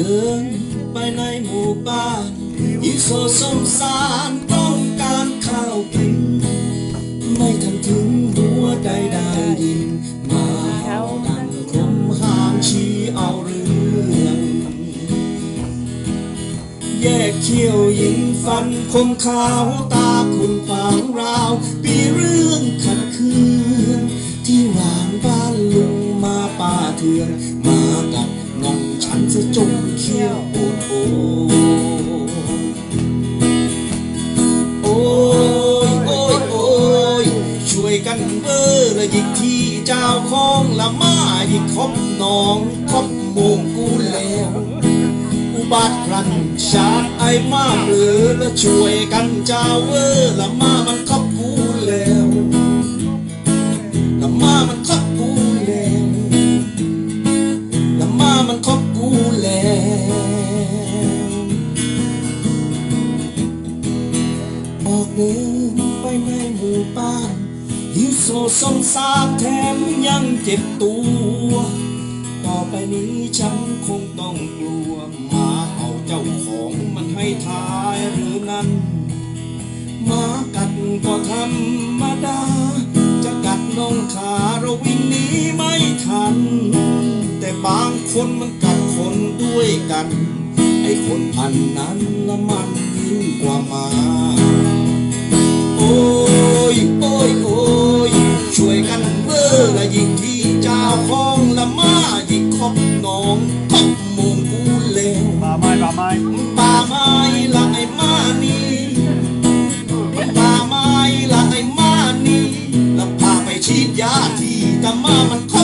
ดินไปในหมู่บ้านยิ่งโซสงสารต้องการข้าวกิน ไม่ทันถึงหัวใดได้ยิน มาเห่าดังคมหางชี้เอาเรื่องแยกเขี้ยวยิงฟันคมขาวตาคุณขวางราว เถื่อน มากัดน้องฉันจะจมเขี้ยวโอดโอโอ้ยโอ้ยโอ้ยช่วยกันเบอร์ละยิกที่เจ้าของละมายิกคบน้องคบโมงกูแล้วอุบัติพลันชาไอ้มาเบลอและช่วยกันเจ้าเวอร์ละมามันคบกู เดินไปในหมู่บ้านหิวโซสงสารแถมยังเจ็บตัว ต่อไปนี้ฉันคงต้องกลัวหมาเอาเจ้าของมันให้ทายหรือนั้นหมากัดก็ธรรมดา จะกัดน้องขาเราวิ่งหนีไม่ทัน แต่บางคนมันกัดคนด้วยกัน ไอ้คนพันนั้นละมันยิ่งกว่าหมา ป่าไม้ละไอ้มานีป่าไม้ละไอ้มานีแล้วพาไปฉีดยาที่ตะมามันค